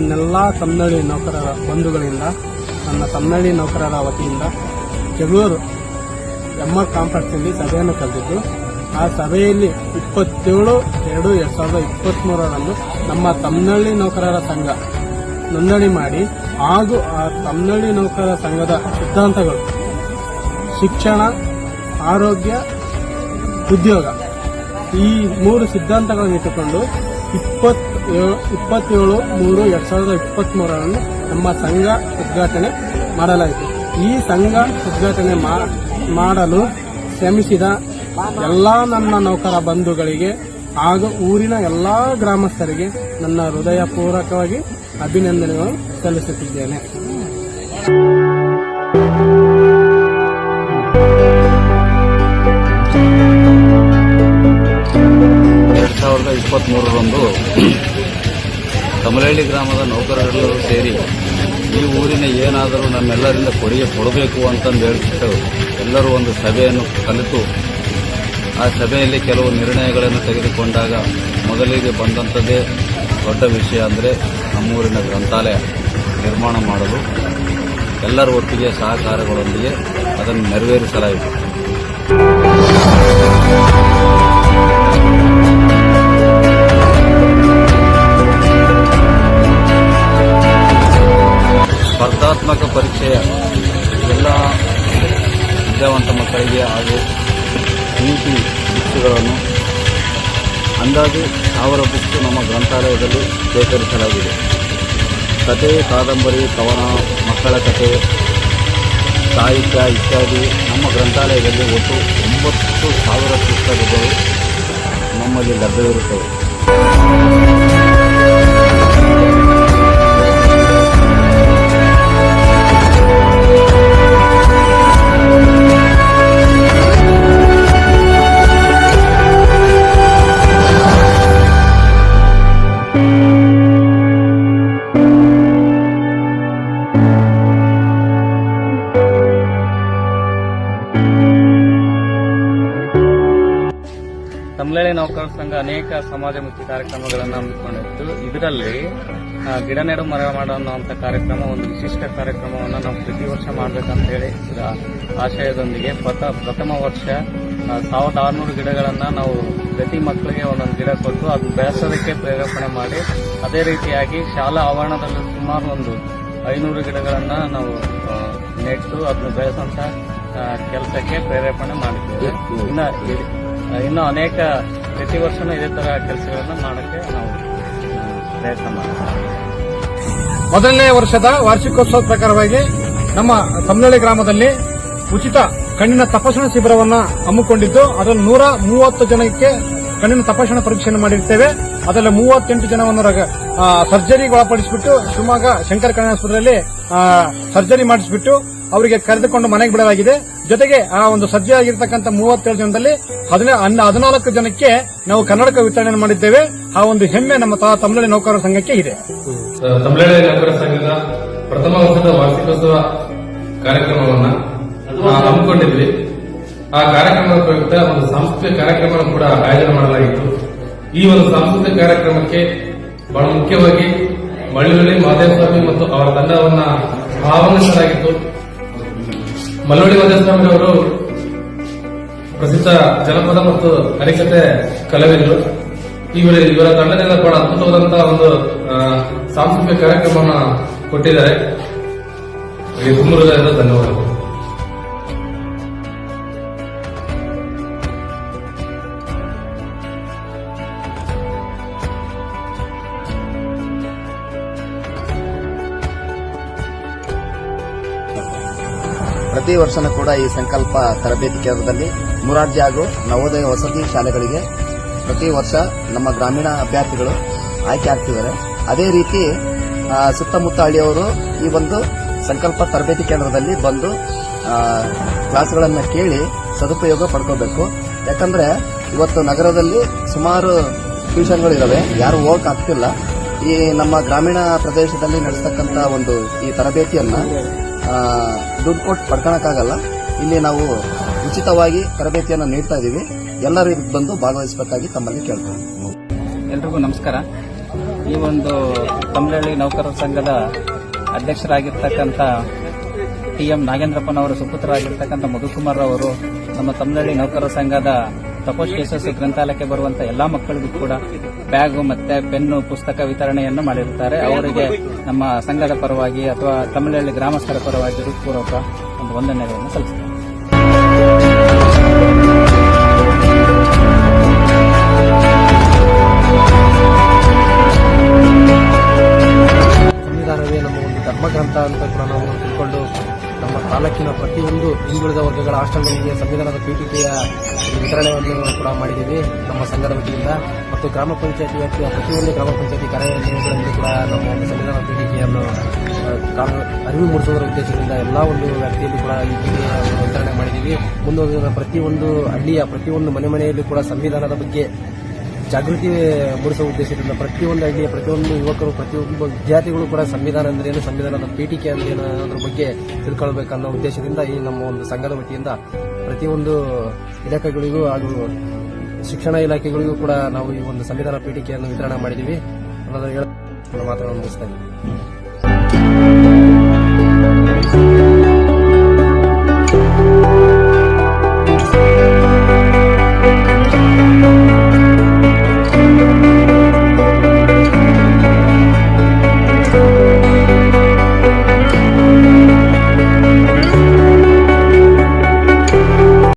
ತಮಿಳುನಾಡಿ ನೌಕರರ ಬಂಧುಗಳಿಂದ, ನನ್ನ ತಮಿಳುನಾಡಿ ನೌಕರರ ವತಿಯಿಂದ ಜಗಳೂರು ಎಮ್ಮ ಕಾಂಪ್ಲೆಕ್ಸ್ನಲ್ಲಿ ಸಭೆಯನ್ನು ಕರೆದಿದ್ದು, ಆ ಸಭೆಯಲ್ಲಿ ಇಪ್ಪತ್ತೇಳು ಎರಡು ಎರಡ್ ಸಾವಿರದ ಇಪ್ಪತ್ಮೂರರಂದು ನಮ್ಮ ತಮ್ಮನಳ್ಳಿ ನೌಕರರ ಸಂಘ ನೋಂದಣಿ ಮಾಡಿ, ಹಾಗೂ ಆ ತಮಿಳುನಾಡಿ ನೌಕರರ ಸಂಘದ ಸಿದ್ಧಾಂತಗಳು, ಶಿಕ್ಷಣ, ಆರೋಗ್ಯ, ಉದ್ಯೋಗ ಈ ಮೂರು ಸಿದ್ಧಾಂತಗಳನ್ನು ಇಟ್ಟುಕೊಂಡು ಇಪ್ಪತ್ ಇಪ್ಪತ್ತೇಳು ಮೂರು ಎರಡು ಸಾವಿರದ ಇಪ್ಪತ್ತ್ ಮೂರರಂದು ನಮ್ಮ ಸಂಘ ಉದ್ಘಾಟನೆ ಮಾಡಲಾಯಿತು. ಈ ಸಂಘ ಉದ್ಘಾಟನೆ ಮಾಡಲು ಶ್ರಮಿಸಿದ ಎಲ್ಲ ನನ್ನ ನೌಕರ ಬಂಧುಗಳಿಗೆ ಹಾಗೂ ಊರಿನ ಎಲ್ಲ ಗ್ರಾಮಸ್ಥರಿಗೆ ನನ್ನ ಹೃದಯಪೂರ್ವಕವಾಗಿ ಅಭಿನಂದನೆಗಳು ಸಲ್ಲಿಸುತ್ತಿದ್ದೇನೆ. ಇಪ್ಪತ್ತ್ಮೂರರಂದು ಕಮಲಹಳ್ಳಿ ಗ್ರಾಮದ ನೌಕರರೆಲ್ಲರೂ ಸೇರಿ ಈ ಊರಿನ ಏನಾದರೂ ನಮ್ಮೆಲ್ಲರಿಂದ ಕೊಡುಗೆ ಕೊಡಬೇಕು ಅಂತಂದು ಹೇಳ್ಬಿಟ್ಟು ಎಲ್ಲರೂ ಒಂದು ಸಭೆಯನ್ನು ಕಲಿತು ಆ ಸಭೆಯಲ್ಲಿ ಕೆಲವು ನಿರ್ಣಯಗಳನ್ನು ತೆಗೆದುಕೊಂಡಾಗ ಮೊದಲಿಗೆ ಬಂದಂಥದ್ದೇ ದೊಡ್ಡ ವಿಷಯ ಅಂದರೆ ನಮ್ಮೂರಿನ ಗ್ರಂಥಾಲಯ ನಿರ್ಮಾಣ ಮಾಡಲು ಎಲ್ಲರ ಒಟ್ಟಿಗೆ ಸಹಕಾರಗಳೊಂದಿಗೆ ಅದನ್ನು ನೆರವೇರಿಸಲಾಯಿತು. ಅಂದಾಜು ಸಾವಿರ ಬುಕ್ಸ್ ನಮ್ಮ ಗ್ರಂಥಾಲಯದಲ್ಲಿ ಶೇಖರಿಸಲಾಗಿದೆ. ಕತೆ ಕಾದಂಬರಿ, ಕವನ, ಮಕ್ಕಳ ಕತೆ ಸಾಹಿತ್ಯ ಇತ್ಯಾದಿ ನಮ್ಮ ಗ್ರಂಥಾಲಯದಲ್ಲಿ ಒಟ್ಟು ಒಂಬತ್ತು ಸಾವಿರ ಪುಸ್ತಕಗಳು ನಮ್ಮಲ್ಲಿ ಲಭ್ಯವಿರುತ್ತವೆ. ತಮಿಳಳಿ ನೌಕರರ ಸಂಘ ಅನೇಕ ಸಮಾಜಮುಖಿ ಕಾರ್ಯಕ್ರಮಗಳನ್ನು ಹಮ್ಮಿಕೊಂಡಿತ್ತು. ಇದರಲ್ಲಿ ಗಿಡ ನೆಡು ಮರ ಮಾಡೋ ಕಾರ್ಯಕ್ರಮ, ಒಂದು ವಿಶಿಷ್ಟ ಕಾರ್ಯಕ್ರಮವನ್ನು ನಾವು ಪ್ರತಿ ವರ್ಷ ಮಾಡಬೇಕಂತ ಹೇಳಿ ಇದರ ಆಶಯದೊಂದಿಗೆ ಪ್ರಥ, ಪ್ರಥಮ ವರ್ಷ ಸಾವಿರದ ಆರುನೂರು ಗಿಡಗಳನ್ನು ನಾವು ಪ್ರತಿ ಮಕ್ಕಳಿಗೆ ಒಂದೊಂದು ಗಿಡ ಕೊಟ್ಟು ಅದು ಬೆಳೆಸೋದಕ್ಕೆ ಪ್ರೇರೇಪಣೆ ಮಾಡಿ, ಅದೇ ರೀತಿಯಾಗಿ ಶಾಲಾ ಆವರಣದಲ್ಲಿ ಸುಮಾರು ಒಂದು ಐನೂರು ಗಿಡಗಳನ್ನು ನಾವು ನೆಟ್ಟು ಅದನ್ನು ಬೆಳೆಸೋಂಥ ಕೆಲಸಕ್ಕೆ ಪ್ರೇರೇಪಣೆ ಮಾಡಿದ್ದೇವೆ. ಇನ್ನು ಇನ್ನು ಅನೇಕ ಪ್ರತಿ ವರ್ಷನೂ ಇದೇ ತರ ಕೆಲಸಗಳನ್ನು ಮಾಡಕ್ಕೆ ನಾವು ಪ್ರಯತ್ನ ಮಾಡ್ತೀವಿ. ಮೊದಲನೇ ವರ್ಷದ ವಾರ್ಷಿಕೋತ್ಸವದ ಪ್ರಕಾರವಾಗಿ ನಮ್ಮ ತಮ್ಮಳ್ಳಿ ಗ್ರಾಮದಲ್ಲಿ ಉಚಿತ ಕಣ್ಣಿನ ತಪಾಸಣಾ ಶಿಬಿರವನ್ನ ಹಮ್ಮಿಕೊಂಡಿದ್ದು, ಅದರಲ್ಲಿ ನೂರ ಮೂವತ್ತು ಜನಕ್ಕೆ ಕಣ್ಣಿನ ತಪಾಸಣಾ ಪರೀಕ್ಷೆಯನ್ನು ಮಾಡಿರ್ತೇವೆ. ಅದರಲ್ಲಿ ಮೂವತ್ತೆಂಟು ಜನವನ್ನು ಸರ್ಜರಿಗೆ ಒಳಪಡಿಸಿಬಿಟ್ಟು, ಶಿವಮೊಗ್ಗ ಶಂಕರ ಕಣ್ಣಿನ ಆಸ್ಪತ್ರೆಯಲ್ಲಿ ಸರ್ಜರಿ ಮಾಡಿಸಿಬಿಟ್ಟು, ಅವರಿಗೆ ಕರೆದುಕೊಂಡು ಮನೆಗೆ ಬಿಡಲಾಗಿದೆ. ಜೊತೆಗೆ ಆ ಒಂದು ಸದ್ಯ ಆಗಿರ್ತಕ್ಕಂಥ ಮೂವತ್ತೇಳು ಜನದಲ್ಲಿ ಹದಿನಾಲ್ಕು ಜನಕ್ಕೆ ನಾವು ಕನ್ನಡಕ ವಿತರಣೆ ಮಾಡಿದ್ದೇವೆ. ಆ ಒಂದು ಹೆಮ್ಮೆ ನಮ್ಮ ತಮಿಳು ನೌಕರರ ಸಂಘಕ್ಕೆ ಇದೆ. ತಮಿಳು ನೌಕರರ ಸಂಘದ ಪ್ರಥಮ ವರ್ಷದ ವಾರ್ಷಿಕೋತ್ಸವ ಕಾರ್ಯಕ್ರಮವನ್ನ ಹಮ್ಮಿಕೊಂಡಿದ್ವಿ. ಆ ಕಾರ್ಯಕ್ರಮದ ಪ್ರಯುಕ್ತ ಒಂದು ಸಾಂಸ್ಕೃತಿಕ ಕಾರ್ಯಕ್ರಮ ಕೂಡ ಆಯೋಜನೆ ಮಾಡಲಾಗಿತ್ತು. ಈ ಒಂದು ಸಾಂಸ್ಕೃತಿಕ ಕಾರ್ಯಕ್ರಮಕ್ಕೆ ಬಹಳ ಮುಖ್ಯವಾಗಿ ಮಳ್ಳೂರಿ ಮಾದೇವಸ್ವಾಮಿ ಮತ್ತು ಅವರ ತಂಡವನ್ನ ಆಹ್ವಾನಿಸಲಾಗಿತ್ತು. ಮಲ್ಲೋಡಿ ಮಾದೇವಸ್ವಾಮಿ ಅವರು ಪ್ರಸಿದ್ಧ ಜನಪದ ಮತ್ತು ಹರಿಕತೆ ಕಲಾವಿದರು. ಇವರ ಇವರ ತಂಡದಿಂದ ಬಹಳ ಅದ್ಭುತವಾದಂತಹ ಒಂದು ಸಾಂಸ್ಕೃತಿಕ ಕಾರ್ಯಕ್ರಮವನ್ನು ಕೊಟ್ಟಿದ್ದಾರೆ. ಅವರಿಗೆ ತುಂಬ ಹೃದಯದ ಧನ್ಯವಾದಗಳು. ಪ್ರತಿ ವರ್ಷನೂ ಕೂಡ ಈ ಸಂಕಲ್ಪ ತರಬೇತಿ ಕೇಂದ್ರದಲ್ಲಿ ಮುರಾರ್ಜಿ ಹಾಗೂ ನವೋದಯ ವಸತಿ ಶಾಲೆಗಳಿಗೆ ಪ್ರತಿ ವರ್ಷ ನಮ್ಮ ಗ್ರಾಮೀಣ ಅಭ್ಯರ್ಥಿಗಳು ಆಯ್ಕೆ ಆಗ್ತಿದ್ದಾರೆ. ಅದೇ ರೀತಿ ಸುತ್ತಮುತ್ತ ಹಳ್ಳಿಯವರು ಈ ಒಂದು ಸಂಕಲ್ಪ ತರಬೇತಿ ಕೇಂದ್ರದಲ್ಲಿ ಬಂದು ಕ್ಲಾಸ್ಗಳನ್ನು ಕೇಳಿ ಸದುಪಯೋಗ ಪಡ್ಕೋಬೇಕು. ಯಾಕಂದ್ರೆ ಇವತ್ತು ನಗರದಲ್ಲಿ ಸುಮಾರು ಟ್ಯೂಷನ್ಗಳು ಇದಾವೆ ಯಾರು ಹೋಗಕ್ ಆಗ್ತಿಲ್ಲ. ಈ ನಮ್ಮ ಗ್ರಾಮೀಣ ಪ್ರದೇಶದಲ್ಲಿ ನಡೆಸ್ತಕ್ಕಂಥ ಒಂದು ಈ ತರಬೇತಿಯನ್ನ ದುಡ್ಡು ಕೊಟ್ಟು ಪಡ್ಕೊಳಕ್ಕಾಗಲ್ಲ. ಇಲ್ಲಿ ನಾವು ಉಚಿತವಾಗಿ ತರಬೇತಿಯನ್ನು ನೀಡ್ತಾ ಇದ್ದೀವಿ ಎಲ್ಲರೂ ಇದಕ್ಕೆ ಬಂದು ಭಾಗವಹಿಸಬೇಕಾಗಿ ತಮ್ಮಲ್ಲಿ ಕೇಳ್ತೇವೆ ಎಲ್ರಿಗೂ ನಮಸ್ಕಾರ. ಈ ಒಂದು ತಮಿಳಳ್ಳಿ ನೌಕರರ ಸಂಘದ ಅಧ್ಯಕ್ಷರಾಗಿರ್ತಕ್ಕಂಥ ಟಿ ಎಂ ನಾಗೇಂದ್ರಪ್ಪನವರ ಸುಪುತ್ರರಾಗಿರ್ತಕ್ಕಂಥ ಮಧುಕುಮಾರ್ ಅವರು ನಮ್ಮ ತಮಿಳಳ್ಳಿ ನೌಕರರ ಸಂಘದ ತಪೋಶ್ ಯಶಸ್ಸು ಗ್ರಂಥಾಲಯಕ್ಕೆ ಬರುವಂತ ಎಲ್ಲಾ ಮಕ್ಕಳಿಗೂ ಕೂಡ ಬ್ಯಾಗು ಮತ್ತೆ ಪೆನ್ನು, ಪುಸ್ತಕ ವಿತರಣೆಯನ್ನು ಮಾಡಿರುತ್ತಾರೆ. ಅವರಿಗೆ ನಮ್ಮ ಸಂಘದ ಪರವಾಗಿ ಅಥವಾ ತಮಿಳಲ್ಲಿ ಗ್ರಾಮಸ್ಥರ ಪರವಾಗಿ ಹೃತ್ಪೂರ್ವಕ ಒಂದು ವಂದನೆಗಳನ್ನು ಸಲ್ಲಿಸುತ್ತೇವೆ. ಸಂವಿಧಾನವೇ ನಮ್ಮ ಒಂದು ಧರ್ಮಗ್ರಂಥ ಅಂತ ಕೂಡ ನಾವು ತಿಳ್ಕೊಂಡು ನಮ್ಮ ತಾಲೂಕಿನ ಪ್ರತಿಯೊಂದು ಹಿಂದುಳಿದ ವರ್ಗಗಳ ಹಾಸ್ಟೆಲ್ಗಳಿಗೆ ಸಂವಿಧಾನದ ಪೀಠಿಕೆಯ ವಿತರಣೆಯನ್ನು ಕೂಡ ಮಾಡಿದ್ದೀವಿ. ನಮ್ಮ ಸಂಘದ ವತಿಯಿಂದ ಮತ್ತು ಗ್ರಾಮ ಪಂಚಾಯತಿ ವ್ಯಾಪ್ತಿಯ ಪ್ರತಿಯೊಂದು ಗ್ರಾಮ ಪಂಚಾಯತಿ ಕಾರ್ಯಾಲಯಗಳಲ್ಲಿ ಕೂಡ ನಮ್ಮ ಸಂವಿಧಾನ ಪೀಠಿಕೆಯನ್ನು ಅರಿವು ಮೂಡಿಸುವುದರ ಉದ್ದೇಶದಿಂದ ಎಲ್ಲ ಒಂದು ವ್ಯಾಪ್ತಿಯಲ್ಲಿ ಕೂಡ ಈ ವಿತರಣೆ ಮಾಡಿದ್ದೀವಿ. ಮುಂದುವರೆದ ಪ್ರತಿಯೊಂದು ಹಳ್ಳಿಯ ಪ್ರತಿಯೊಂದು ಮನೆ ಮನೆಯಲ್ಲೂ ಕೂಡ ಸಂವಿಧಾನದ ಬಗ್ಗೆ ಜಾಗೃತಿ ಮೂಡಿಸುವ ಉದ್ದೇಶದಿಂದ ಪ್ರತಿಯೊಂದು ಹಳ್ಳಿಯ ಪ್ರತಿಯೊಂದು ಯುವಕರು, ಪ್ರತಿಯೊಬ್ಬ ವಿದ್ಯಾರ್ಥಿಗಳು ಕೂಡ ಸಂವಿಧಾನ ಅಂದ್ರೇನು ಸಂವಿಧಾನದ ಪೀಠಿಕೆ ಅಂದ್ರೇನು ಅದ್ರ ಬಗ್ಗೆ ತಿಳ್ಕೊಳ್ಬೇಕನ್ನೋ ಉದ್ದೇಶದಿಂದ ಈ ನಮ್ಮ ಒಂದು ಸಂಘದ ವತಿಯಿಂದ ಪ್ರತಿಯೊಂದು ಇಲಾಖೆಗಳಿಗೂ ಹಾಗೂ ಶಿಕ್ಷಣ ಇಲಾಖೆಗಳಿಗೂ ಕೂಡ ನಾವು ಈ ಒಂದು ಸಂವಿಧಾನ ಪೀಠಿಕೆಯನ್ನು ವಿತರಣೆ ಮಾಡಿದ್ದೀವಿ ಅನ್ನೋದನ್ನು ಹೇಳ ಮಾತುಗಳನ್ನು ಮುಗಿಸ್ತಾ ಇದ್ದೀನಿ.